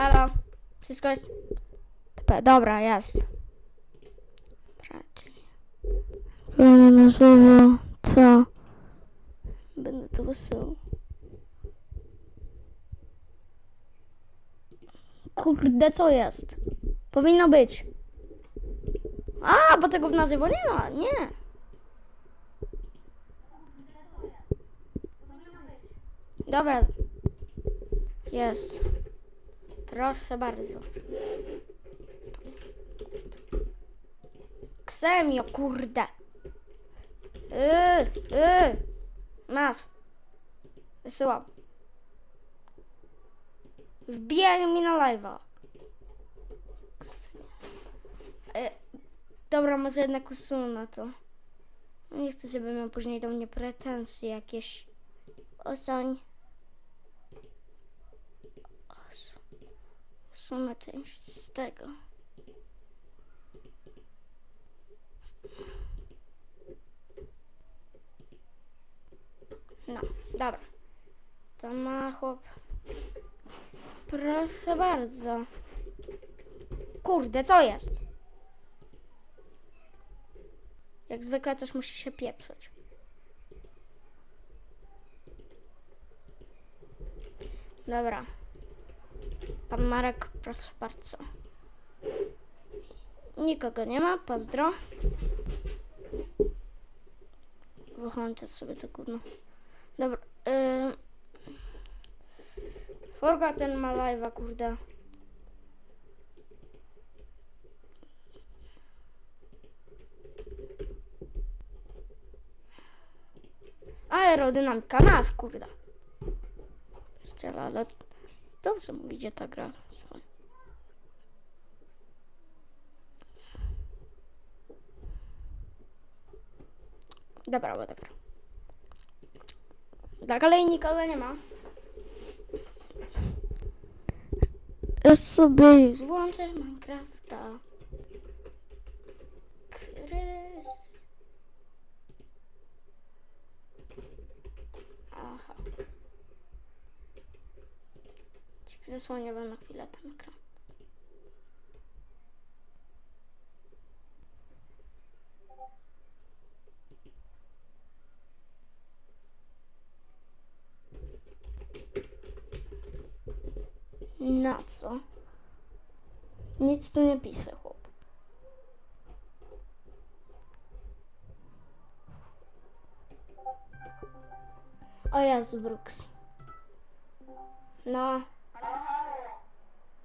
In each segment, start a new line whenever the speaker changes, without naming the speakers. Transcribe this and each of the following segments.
Halo? Wszystko jest... Dobra, jest. Raczej. Nie na żywo. Co? Będę to wysyłał. Kurde, co jest? Powinno być. A, bo tego w na żywo nie ma. Nie. Dobra. Jest. Proszę bardzo. Ksemio, kurde. Yy, yy. Masz. Wysyłam. Wbijają mi na live'a. E, dobra, może jednak usunę to. Nie chcę, żeby miał później do mnie pretensje jakieś. Osoń. Usunę część z tego. No, dobra. To ma chłop. Proszę bardzo. Kurde, co jest? Jak zwykle coś musi się pieprzyć. Dobra. Pan Marek, proszę bardzo. Nikogo nie ma, pozdro. Wyłączę sobie to gówno. Dobra. Yy... Forga ten ma live'a, kurde. Aerodynamika, nas, kurde. Pierdziele, ale dobrze mu idzie ta gra. Swoja. Dobra, whatever. Dla kolei nikogo nie ma. Ja sobie już włączę Minecrafta. Cik zasłania wam na chwilę ten ekran. Na co? Nic tu nie pisze, chłop. O Jezu, Brooks. No.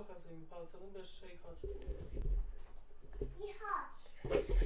pokazuj mi palcem, ubierz się chodź. I chodź.